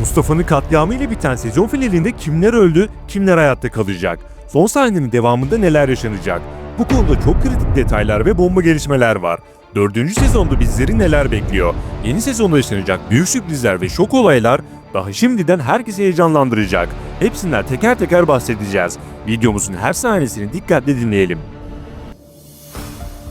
Mustafa'nın katliamı ile biten sezon finalinde kimler öldü, kimler hayatta kalacak? Son sahnenin devamında neler yaşanacak? Bu konuda çok kritik detaylar ve bomba gelişmeler var. Dördüncü sezonda bizleri neler bekliyor? Yeni sezonda yaşanacak büyük sürprizler ve şok olaylar daha şimdiden herkesi heyecanlandıracak. Hepsinden teker teker bahsedeceğiz. Videomuzun her sahnesini dikkatle dinleyelim.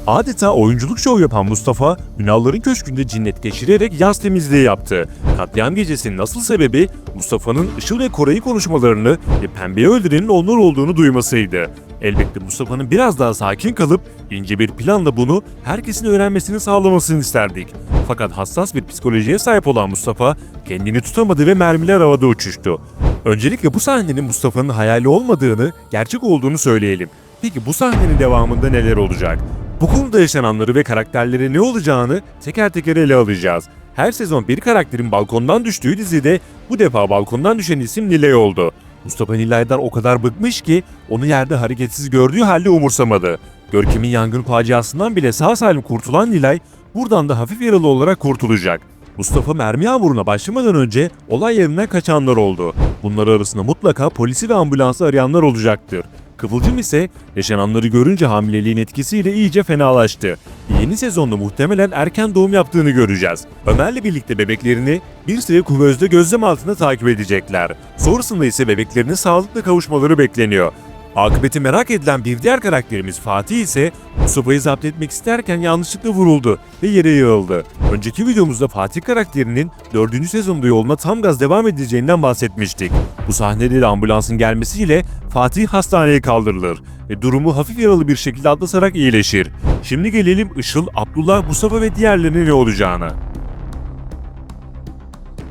Adeta oyunculuk şovu yapan Mustafa, Ünalların köşkünde cinnet geçirerek yaz temizliği yaptı. Katliam gecesinin asıl sebebi Mustafa'nın Işıl ve Koray'ı konuşmalarını ve Pembe'yi öldürenin onlar olduğunu duymasıydı. Elbette Mustafa'nın biraz daha sakin kalıp ince bir planla bunu herkesin öğrenmesini sağlamasını isterdik. Fakat hassas bir psikolojiye sahip olan Mustafa kendini tutamadı ve mermiler havada uçuştu. Öncelikle bu sahnenin Mustafa'nın hayali olmadığını, gerçek olduğunu söyleyelim. Peki bu sahnenin devamında neler olacak? Bu konuda yaşananları ve karakterlere ne olacağını teker teker ele alacağız. Her sezon bir karakterin balkondan düştüğü dizide bu defa balkondan düşen isim Nilay oldu. Mustafa Nilay'dan o kadar bıkmış ki onu yerde hareketsiz gördüğü halde umursamadı. Görkem'in yangın faciasından bile sağ salim kurtulan Nilay buradan da hafif yaralı olarak kurtulacak. Mustafa mermi yağmuruna başlamadan önce olay yerinden kaçanlar oldu. Bunlar arasında mutlaka polisi ve ambulansı arayanlar olacaktır. Kıvılcım ise yaşananları görünce hamileliğin etkisiyle iyice fenalaştı. Yeni sezonda muhtemelen erken doğum yaptığını göreceğiz. Ömer'le birlikte bebeklerini bir süre kuvözde gözlem altında takip edecekler. Sonrasında ise bebeklerinin sağlıklı kavuşmaları bekleniyor. Akıbeti merak edilen bir diğer karakterimiz Fatih ise Mustafa'yı zapt etmek isterken yanlışlıkla vuruldu ve yere yığıldı. Önceki videomuzda Fatih karakterinin 4. sezonda yoluna tam gaz devam edeceğinden bahsetmiştik. Bu sahnede de ambulansın gelmesiyle Fatih hastaneye kaldırılır ve durumu hafif yaralı bir şekilde atlasarak iyileşir. Şimdi gelelim Işıl, Abdullah, Mustafa ve diğerlerine ne olacağına.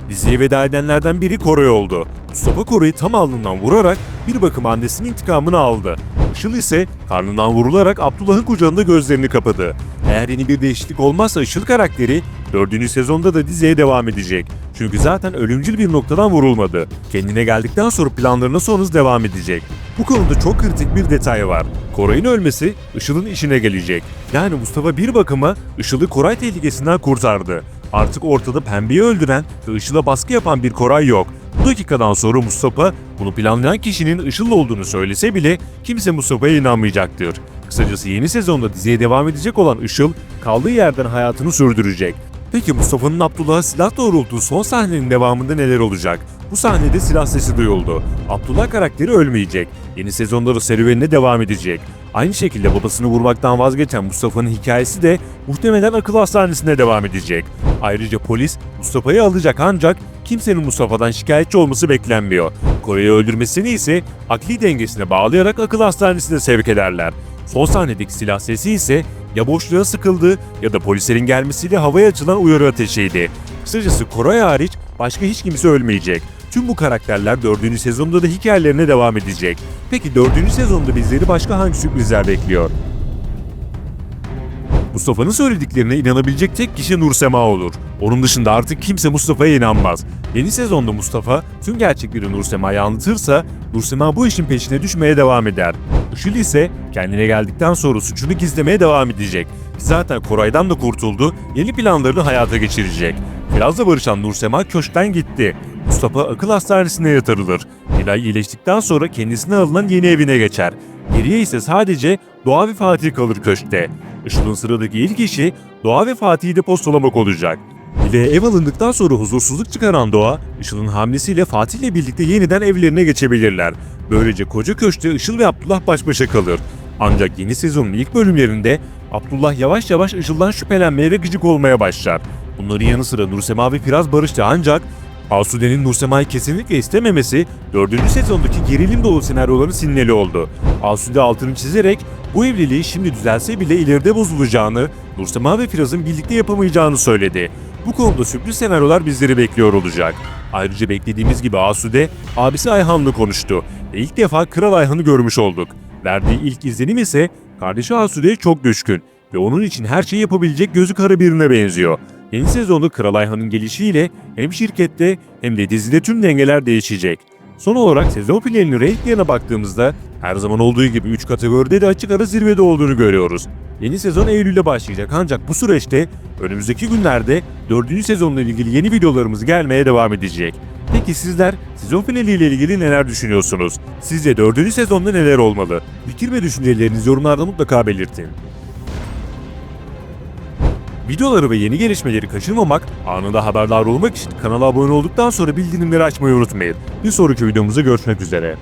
Diziye veda edenlerden biri Koray oldu. Mustafa Koray'ı tam alnından vurarak bir bakım annesinin intikamını aldı. Işıl ise karnından vurularak Abdullah'ın kucağında gözlerini kapadı. Eğer yeni bir değişiklik olmazsa Işıl karakteri 4. sezonda da diziye devam edecek. Çünkü zaten ölümcül bir noktadan vurulmadı. Kendine geldikten sonra planlarına son hız devam edecek. Bu konuda çok kritik bir detay var. Koray'ın ölmesi Işıl'ın işine gelecek. Yani Mustafa bir bakıma Işıl'ı Koray tehlikesinden kurtardı. Artık ortada Pembe'yi öldüren ve Işıl'a baskı yapan bir Koray yok. Bu dakikadan sonra Mustafa bunu planlayan kişinin Işıl olduğunu söylese bile kimse Mustafa'ya inanmayacaktır. Kısacası yeni sezonda diziye devam edecek olan Işıl kaldığı yerden hayatını sürdürecek. Peki Mustafa'nın Abdullah'a silah doğrulttuğu son sahnenin devamında neler olacak? Bu sahnede silah sesi duyuldu. Abdullah karakteri ölmeyecek. Yeni sezonda da serüvenine devam edecek. Aynı şekilde babasını vurmaktan vazgeçen Mustafa'nın hikayesi de muhtemelen akıl hastanesine devam edecek. Ayrıca polis Mustafa'yı alacak ancak kimsenin Mustafa'dan şikayetçi olması beklenmiyor. Kore'yi öldürmesini ise akli dengesine bağlayarak akıl hastanesine sevk ederler. Son sahnedeki silah sesi ise ya boşluğa sıkıldı ya da polislerin gelmesiyle havaya açılan uyarı ateşiydi. Kısacası Koray hariç başka hiç kimse ölmeyecek. Tüm bu karakterler 4. sezonda da hikayelerine devam edecek. Peki 4. sezonda bizleri başka hangi sürprizler bekliyor? Mustafa'nın söylediklerine inanabilecek tek kişi Nursema olur. Onun dışında artık kimse Mustafa'ya inanmaz. Yeni sezonda Mustafa tüm gerçekleri Nursema'ya anlatırsa Nursema bu işin peşine düşmeye devam eder. Işıl ise kendine geldikten sonra suçunu gizlemeye devam edecek. Zaten Koray'dan da kurtuldu, yeni planlarını hayata geçirecek. Kiraz'la barışan Nursema köşkten gitti. Mustafa akıl hastanesine yatırılır. Nilay iyileştikten sonra kendisine alınan yeni evine geçer. Geriye ise sadece Doğa ve Fatih kalır köşkte. Işıl'ın sıradaki ilk işi Doğa ve Fatih'i de postalamak olacak. Ve ev alındıktan sonra huzursuzluk çıkaran Doğa, Işıl'ın hamlesiyle Fatih ile birlikte yeniden evlerine geçebilirler. Böylece koca köşkte Işıl ve Abdullah baş başa kalır. Ancak yeni sezonun ilk bölümlerinde Abdullah yavaş yavaş Işıl'dan şüphelenmeye ve gıcık olmaya başlar. Bunların yanı sıra Nursema ve Firaz barıştı ancak Asude'nin Nursema'yı kesinlikle istememesi 4. sezondaki gerilim dolu senaryoların sinyali oldu. Asude altını çizerek bu evliliği şimdi düzelse bile ileride bozulacağını, Nursema ve Firaz'ın birlikte yapamayacağını söyledi. Bu konuda sürpriz senaryolar bizleri bekliyor olacak. Ayrıca beklediğimiz gibi Asude, abisi Ayhan'la konuştu ve ilk defa Kral Ayhan'ı görmüş olduk. Verdiği ilk izlenim ise kardeşi Asude'ye çok düşkün ve onun için her şeyi yapabilecek gözü kara birine benziyor. Yeni sezonda Kral Ayhan'ın gelişiyle hem şirkette hem de dizide tüm dengeler değişecek. Son olarak sezon finalinin renklerine baktığımızda her zaman olduğu gibi 3 kategoride de açık ara zirvede olduğunu görüyoruz. Yeni sezon Eylül'de başlayacak ancak bu süreçte önümüzdeki günlerde 4. sezonla ilgili yeni videolarımız gelmeye devam edecek. Peki sizler sezon finaliyle ilgili neler düşünüyorsunuz? Sizce 4. sezonda neler olmalı? Fikir ve düşüncelerinizi yorumlarda mutlaka belirtin. Videoları ve yeni gelişmeleri kaçırmamak, anında haberdar olmak için kanala abone olduktan sonra bildirimleri açmayı unutmayın. Bir sonraki videomuzda görüşmek üzere.